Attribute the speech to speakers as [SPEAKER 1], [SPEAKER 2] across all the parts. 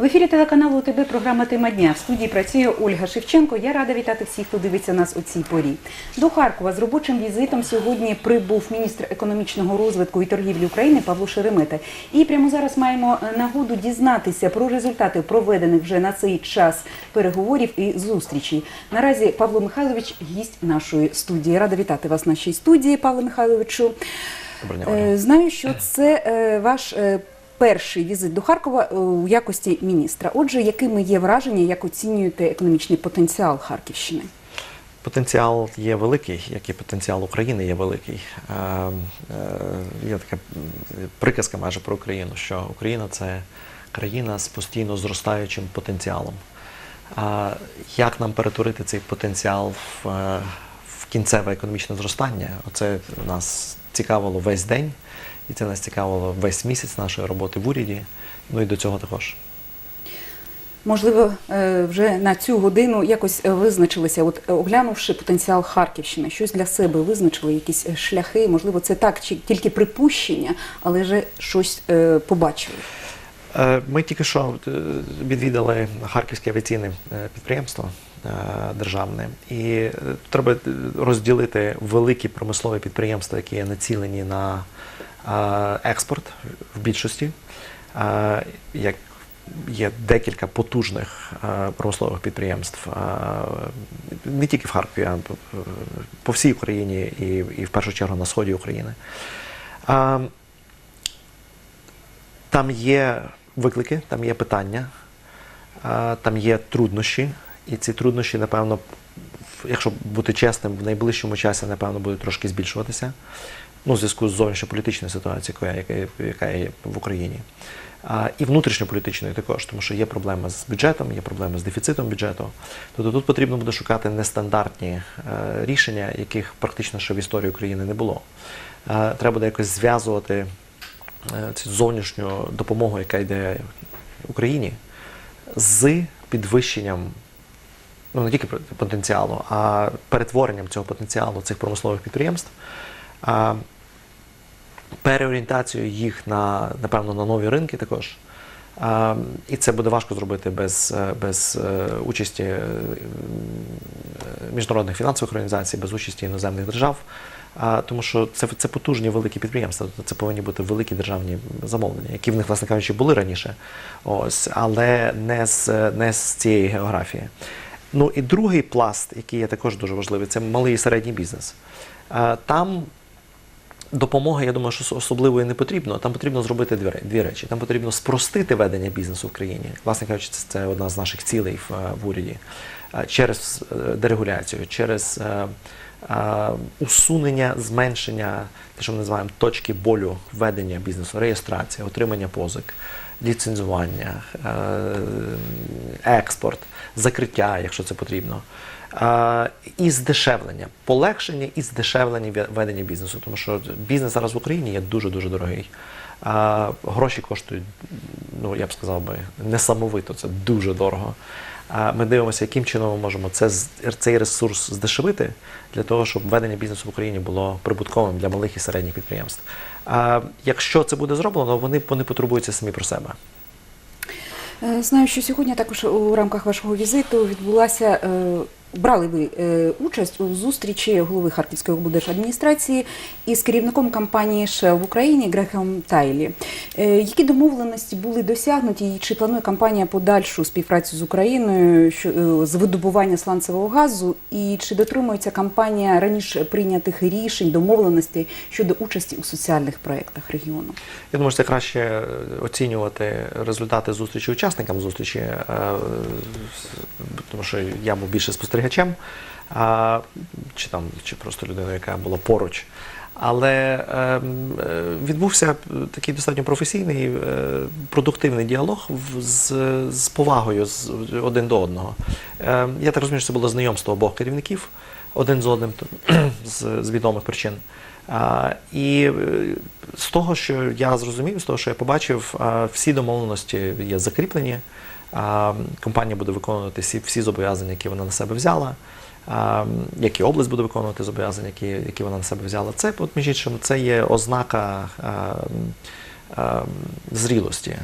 [SPEAKER 1] В ефірі телеканалу ОТБ програма Тема дня. В студії працює Ольга Шевченко. Я рада вітати всіх, хто дивиться нас у цій порі. До Харкова з робочим візитом сьогодні прибув міністр економічного розвитку і торгівлі України Павло Шеремета. І прямо зараз маємо е, нагоду дізнатися про результати проведених вже на цей час переговорів і зустрічей. Наразі Павло Михайлович гість нашої студії. Рада вітати вас в нашій студії, Павло Михайловичу. Е. Знаю, що це е, ваш перший візит до Харкова е, у якості міністра. Отже, якими є враження, як оцінюєте економічний потенціал Харківщини?
[SPEAKER 2] Потенціал є великий, як і потенціал України є великий. Е, е, Є така приказка майже про Україну, що Україна це країна з постійно зростаючим потенціалом. Як нам перетворити цей потенціал в кінцеве економічне зростання? Оце нас цікавило весь день, і це нас цікавило весь місяць нашої роботи в уряді. Ну і до цього також.
[SPEAKER 1] Можливо, е, вже на цю годину якось е, визначилися, от е, оглянувши потенціал Харківщини, щось для себе визначили, якісь шляхи, можливо, це так, чи тільки припущення, але вже щось побачили.
[SPEAKER 2] Ми тільки що відвідали Харківське авіаційне підприємство державне, і треба розділити великі промислові підприємства, які є націлені на експорт в більшості. Як є декілька потужних промислових підприємств не тільки в Харкові, а по всій Україні і, і в першу чергу на сході України. Там є виклики, там є питання, там є труднощі, і ці труднощі, напевно, якщо бути чесним, в найближчому часі, напевно, будуть трошки збільшуватися. Ну, в зв'язку з зовнішньополітичною ситуацією, яка, яка, є в Україні. А, і внутрішньополітичною також, тому що є проблеми з бюджетом, є проблеми з дефіцитом бюджету. Тобто тут потрібно буде шукати нестандартні е, рішення, яких практично ще в історії України не було. Е, треба буде якось зв'язувати е, цю зовнішню допомогу, яка йде Україні, з підвищенням ну не тільки потенціалу, а перетворенням цього потенціалу цих промислових підприємств, а, переорієнтацією їх на, напевно, на нові ринки також. І це буде важко зробити без, е, без е, участі е, міжнародних фінансових організацій, без участі іноземних держав. Тому що це, це потужні великі підприємства, тобто це повинні бути великі державні замовлення, які в них, власне кажучи, були раніше, ось, але не з, не з цієї географії. Ну і другий пласт, який є також дуже важливий, це малий і середній бізнес. Там допомоги, я думаю, що особливої не потрібно. Там потрібно зробити дві, речі. Там потрібно спростити ведення бізнесу в країні. Власне кажучи, це, одна з наших цілей в, е, в уряді. Е, Через е, дерегуляцію, через усунення, зменшення, те, що ми називаємо точки болю ведення бізнесу, реєстрація, отримання позик, ліцензування, експорт, закриття, якщо це потрібно. Е, І здешевлення, полегшення і здешевлення ведення бізнесу, тому що бізнес зараз в Україні є дуже дуже дорогий. А гроші коштують, ну я б сказав би, несамовито, це дуже дорого. Ми дивимося, яким чином ми можемо це, цей ресурс здешевити для того, щоб ведення бізнесу в Україні було прибутковим для малих і середніх підприємств. А якщо це буде зроблено, вони, вони потурбуються самі про себе.
[SPEAKER 1] Е, Знаю, що сьогодні також у рамках вашого візиту відбулася. Брали ви е, участь у зустрічі голови Харківської облдержадміністрації із керівником компанії Shell в Україні Грехом Тайлі. Е, Які домовленості були досягнуті, і чи планує компанія подальшу співпрацю з Україною що, е, з видобування сланцевого газу? І чи дотримується компанія раніше прийнятих рішень, домовленостей щодо участі у соціальних проєктах регіону?
[SPEAKER 2] Я думаю, що це краще оцінювати результати зустрічі учасникам зустрічі, тому що я був більше спостерігачем, а, чи там чи просто людиною, яка була поруч. Але ем, е, відбувся такий достатньо професійний, е, продуктивний діалог з, з повагою з, один до одного. Е, я так розумію, що це було знайомство обох керівників один з одним з, з відомих причин. А, і е, з того, що я зрозумів, з того, що я побачив, всі домовленості є закріплені. А, Компанія буде виконувати всі, всі зобов'язання, які вона на себе взяла. А, Як і область буде виконувати зобов'язання, які, які вона на себе взяла. Це, от, між іншим, це є ознака а, е, зрілості е,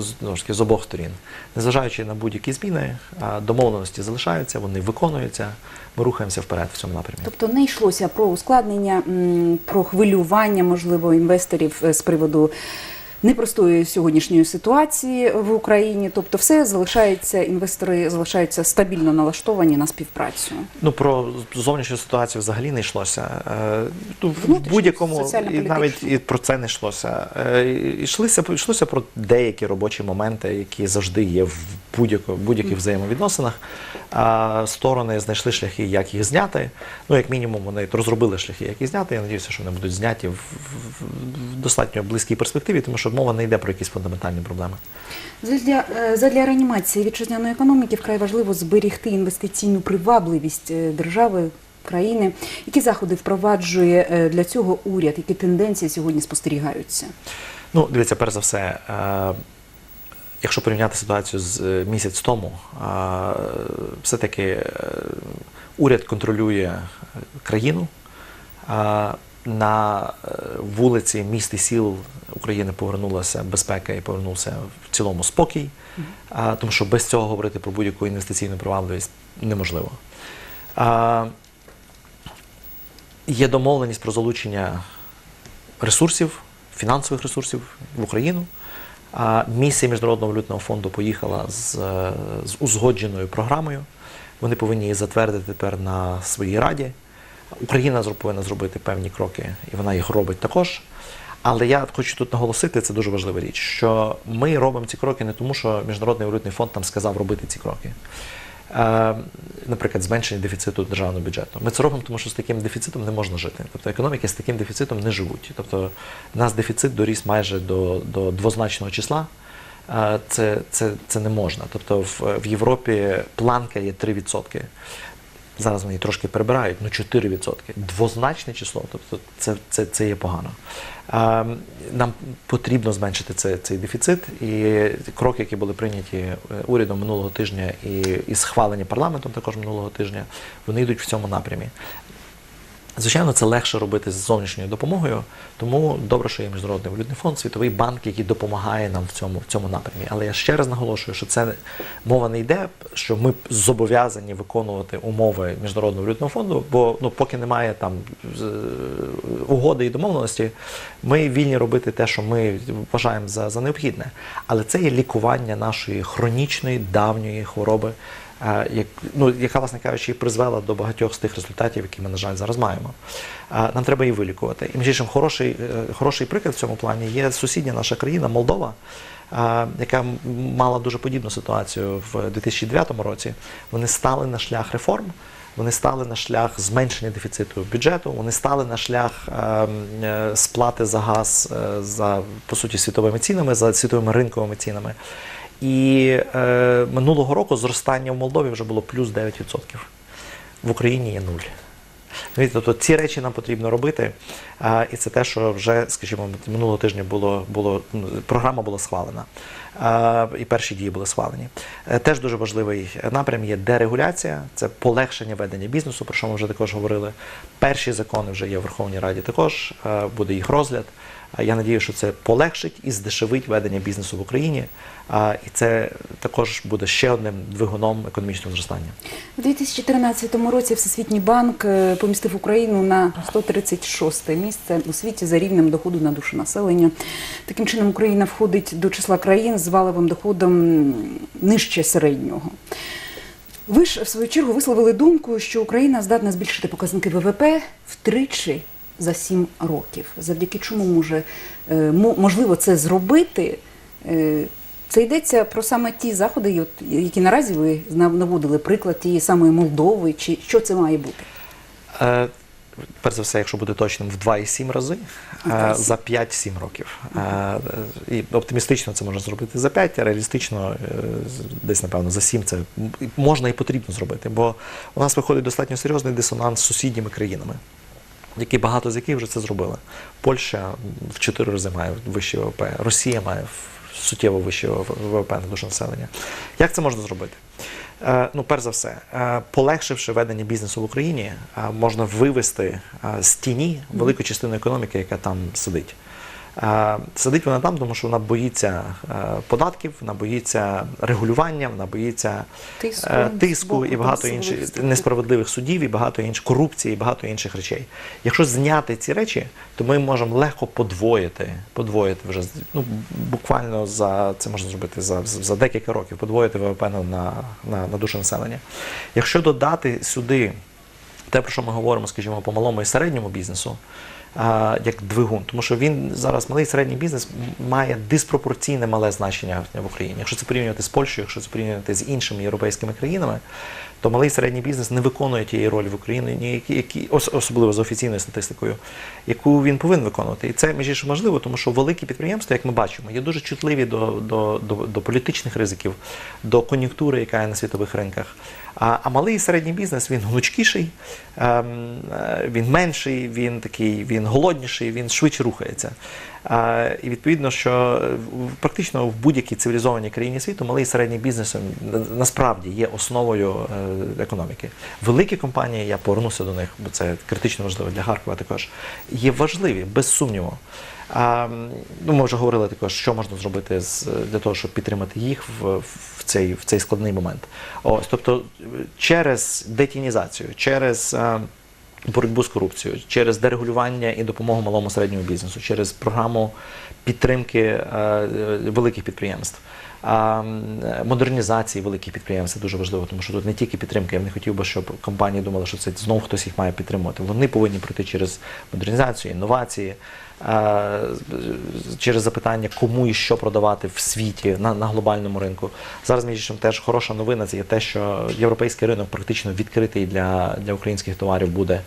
[SPEAKER 2] з- з обох сторін. Незважаючи на будь-які зміни, домовленості залишаються, вони виконуються. Ми рухаємося вперед в цьому напрямі.
[SPEAKER 1] Тобто не йшлося про ускладнення, про хвилювання, можливо, інвесторів е, з приводу непростої сьогоднішньої ситуації в Україні. Тобто, все залишається, інвестори залишаються стабільно налаштовані на співпрацю.
[SPEAKER 2] Ну про зовнішню ситуацію взагалі не йшлося. Е, ну, в будь-якому і навіть і про це не йшлося. Е, йшлося, йшлося про деякі робочі моменти, які завжди є в будь-яких взаємовідносинах. А сторони знайшли шляхи, як їх зняти. Ну, як мінімум, вони розробили шляхи, як їх зняти. Я сподіваюся, що вони будуть зняті в, в, в достатньо близькій перспективі, тому що мова не йде про якісь фундаментальні проблеми.
[SPEAKER 1] Задля, е, задля реанімації вітчизняної економіки вкрай важливо зберігти інвестиційну привабливість е, держави. країни, які заходи впроваджує е, для цього уряд, які тенденції сьогодні спостерігаються?
[SPEAKER 2] Ну, дивіться, перш за все, якщо порівняти ситуацію з місяць тому, все-таки уряд контролює країну. На е, вулиці міст і сіл України повернулася безпека і повернувся в цілому спокій, тому що без цього говорити про будь-яку інвестиційну привабливість неможливо. Є домовленість про залучення ресурсів, фінансових ресурсів в Україну. Місія Міжнародного валютного фонду поїхала з, е, з узгодженою програмою. Вони повинні її затвердити тепер на своїй раді. Україна повинна зробити певні кроки, і вона їх робить також. Але я хочу тут наголосити, це дуже важлива річ, що ми робимо ці кроки не тому, що Міжнародний валютний фонд нам сказав робити ці кроки. Е, наприклад, зменшення дефіциту державного бюджету. Ми це робимо, тому що з таким дефіцитом не можна жити. Тобто економіки з таким дефіцитом не живуть. Тобто у нас дефіцит доріс майже до, до двозначного числа. Е, Це, це, це не можна. Тобто в, в Європі планка є 3%. Зараз вони трошки перебирають, ну 4%. Двозначне число, тобто це, це, це є погано. Е, Нам потрібно зменшити цей, цей дефіцит, і кроки, які були прийняті е, урядом минулого тижня і, і схвалені парламентом також минулого тижня, вони йдуть в цьому напрямі. Звичайно, це легше робити з зовнішньою допомогою, тому добре, що є Міжнародний валютний фонд, Світовий банк, який допомагає нам в цьому, в цьому напрямі. Але я ще раз наголошую, що це мова не йде, що ми зобов'язані виконувати умови Міжнародного валютного фонду, бо ну, поки немає там угоди і домовленості, ми вільні робити те, що ми вважаємо за, за необхідне. Але це є лікування нашої хронічної давньої хвороби як, ну, яка, власне кажучи, і призвела до багатьох з тих результатів, які ми, на жаль, зараз маємо. Нам треба її вилікувати. І між іншим, хороший, е, хороший приклад в цьому плані є сусідня наша країна Молдова. Яка мала дуже подібну ситуацію в 2009 році, вони стали на шлях реформ, вони стали на шлях зменшення дефіциту бюджету, вони стали на шлях ем, е, сплати за газ е, за по суті світовими цінами, за світовими ринковими цінами. І е, минулого року зростання в Молдові вже було плюс 9%. В Україні є нуль. Тобто ці речі нам потрібно робити. А, і це те, що вже, скажімо, минулого тижня було, було ну, програма була схвалена. А, і перші дії були схвалені. Е, Теж дуже важливий напрям є дерегуляція, це полегшення ведення бізнесу, про що ми вже також говорили. Перші закони вже є в Верховній Раді також, е, буде їх розгляд. Я надію, що це полегшить і здешевить ведення бізнесу в Україні. І це також буде ще одним двигуном економічного зростання.
[SPEAKER 1] У 2013 році Всесвітній банк е, помістив Україну на 136 місце у світі за рівнем доходу на душу населення. Таким чином, Україна входить до числа країн з валовим доходом нижче середнього. Ви ж в свою чергу висловили думку, що Україна здатна збільшити показники ВВП втричі за сім років. Завдяки чому може е, можливо це зробити? Е, Це йдеться про саме ті заходи, які наразі ви наводили приклад тієї самої Молдови, чи що це має бути?
[SPEAKER 2] Е, Перш за все, якщо бути точним, в 2,7 рази е,
[SPEAKER 1] 2,7.
[SPEAKER 2] за 5-7 років. Е, І оптимістично це можна зробити за 5, а реалістично е, десь, напевно, за 7 це можна і потрібно зробити, бо у нас виходить достатньо серйозний дисонанс з сусідніми країнами. Які багато з яких вже це зробили. Польща в 4 рази має вищий ВВП, Росія має суттєво вищий ВВП на душу населення. Як це можна зробити? Е, Ну, перш за все, е, полегшивши ведення бізнесу в Україні, е, можна вивести з тіні велику частину економіки, яка там сидить. Е, Сидить вона там, тому що вона боїться е, податків, вона боїться регулювання, вона боїться
[SPEAKER 1] Тиску,
[SPEAKER 2] е, тиску і багато інших несправедливих судів, і багато інших корупції, і багато інших речей. Якщо зняти ці речі, то ми можемо легко подвоїти, подвоїти вже ну, буквально за це можна зробити за, за декілька років, подвоїти ВВП на, на, на, душу населення. Якщо додати сюди те, про що ми говоримо, скажімо, по малому і середньому бізнесу, як двигун, тому що він зараз малий середній бізнес має диспропорційне мале значення в Україні. Якщо це порівнювати з Польщею, якщо це порівнювати з іншими європейськими країнами, то малий і середній бізнес не виконує тієї ролі в Україні, ні які, які особливо за офіційною статистикою, яку він повинен виконувати. І це між іншим можливо, тому що великі підприємства, як ми бачимо, є дуже чутливі до, до, до, до політичних ризиків, до кон'юнктури, яка є на світових ринках. А, а малий і середній бізнес він гнучкіший, ем, е, він менший, він такий, він голодніший, він швидше рухається. Е, і відповідно, що е, практично в будь-якій цивілізованій країні світу малий і середній бізнес насправді є основою е, економіки. Великі компанії, я повернуся до них, бо це критично важливо для Харкова також, є важливі, без сумніву. А, ну, ми вже говорили також, що можна зробити з, для того, щоб підтримати їх в, в, цей, в цей складний момент. Ось, тобто е, через детінізацію, через е, боротьбу з корупцією, через дерегулювання і допомогу малому середньому бізнесу, через програму підтримки е, великих підприємств. Модернізації великих підприємств це дуже важливо, тому що тут не тільки підтримка. Я б не хотів би, щоб компанії думали, що це знову хтось їх має підтримувати. Вони повинні пройти через модернізацію, інновації, через запитання, кому і що продавати в світі на, глобальному ринку. Зараз між іншим теж хороша новина це є те, що європейський ринок практично відкритий для, для українських товарів буде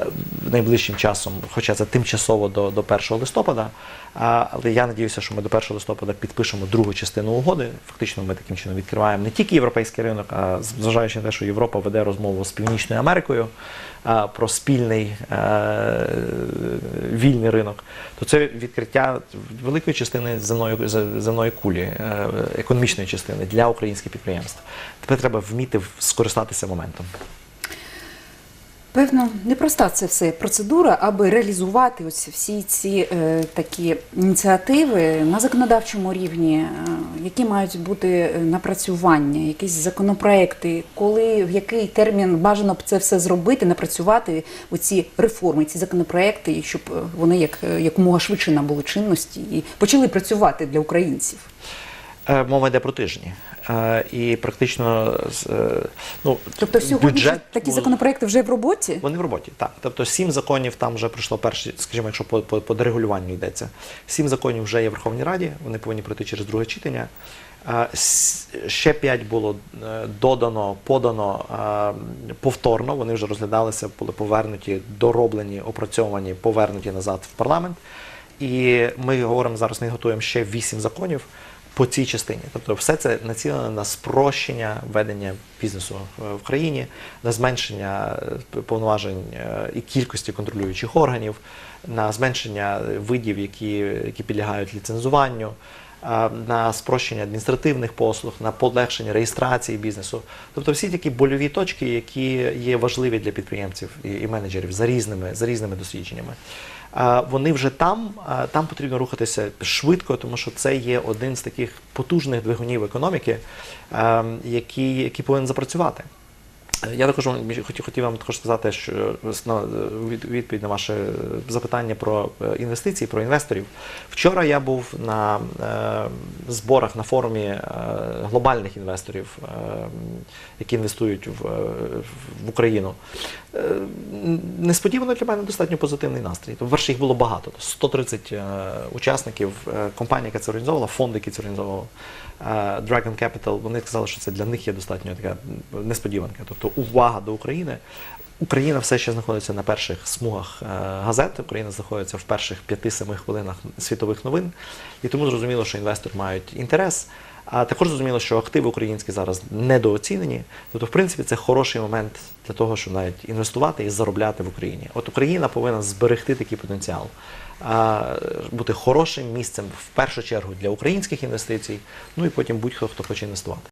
[SPEAKER 2] е, найближчим часом, хоча це тимчасово до, до 1 листопада. Але я надіюся, що ми до 1 листопада підпишемо другу частину угоди. Фактично, ми таким чином відкриваємо не тільки європейський ринок, а зважаючи на те, що Європа веде розмову з Північною Америкою про спільний е, вільний ринок, то це відкриття великої частини земної, зе- земної кулі, е, економічної частини для українських підприємств. Тепер треба вміти скористатися моментом.
[SPEAKER 1] Певно, непроста це все процедура, аби реалізувати ось всі ці е, такі ініціативи на законодавчому рівні, е, які мають бути е, напрацювання, якісь законопроекти, коли в який термін бажано б це все зробити, напрацювати оці реформи, ці законопроекти, щоб е, вони як е, якомога швидше набули чинності і почали працювати для українців.
[SPEAKER 2] Е, Мова йде про тижні. Е, І практично е, ну,
[SPEAKER 1] Тобто сьогодні
[SPEAKER 2] бюджет
[SPEAKER 1] такі законопроекти вже в роботі.
[SPEAKER 2] Вони в роботі, так. Тобто сім законів там вже пройшло перші, скажімо, якщо по, по, по дерегулюванню йдеться. Сім законів вже є в Верховній Раді, вони повинні пройти через друге читання. Ще п'ять було додано, подано повторно. Вони вже розглядалися, були повернуті, дороблені, опрацьовані, повернуті назад в парламент. І ми говоримо зараз, ми готуємо ще вісім законів по цій частині. Тобто, все це націлене на спрощення ведення бізнесу в країні, на зменшення е, повноважень е, і кількості контролюючих органів, на зменшення видів, які, які підлягають ліцензуванню. На спрощення адміністративних послуг, на полегшення реєстрації бізнесу, тобто всі такі больові точки, які є важливі для підприємців і, і менеджерів за різними, за різними дослідженнями. Вони вже там, там потрібно рухатися швидко, тому що це є один з таких потужних двигунів економіки, ем, який, який повинен запрацювати. Е, Я також хотів, вам також сказати, що на від- відповідь на ваше запитання про е, інвестиції, про інвесторів. Вчора я був на е, зборах на форумі е, глобальних інвесторів, е, які інвестують в, е, Україну. Е, Несподівано для мене достатньо позитивний настрій. Тобто, Перше їх було багато. 130 е, учасників, е, компанія, яка це організовувала, фонд, який це організовував, е, Dragon Capital, вони сказали, що це для них є достатньо така несподіванка. Тобто увага до України. Україна все ще знаходиться на перших смугах е, газет. Україна знаходиться в перших 5-7 хвилинах світових новин, і тому зрозуміло, що інвестори мають інтерес. А також зрозуміло, що активи українські зараз недооцінені. Тобто, в принципі, це хороший момент для того, щоб навіть інвестувати і заробляти в Україні. От Україна повинна зберегти такий потенціал, бути хорошим місцем в першу чергу для українських інвестицій, ну і потім будь-хто хто хоче інвестувати.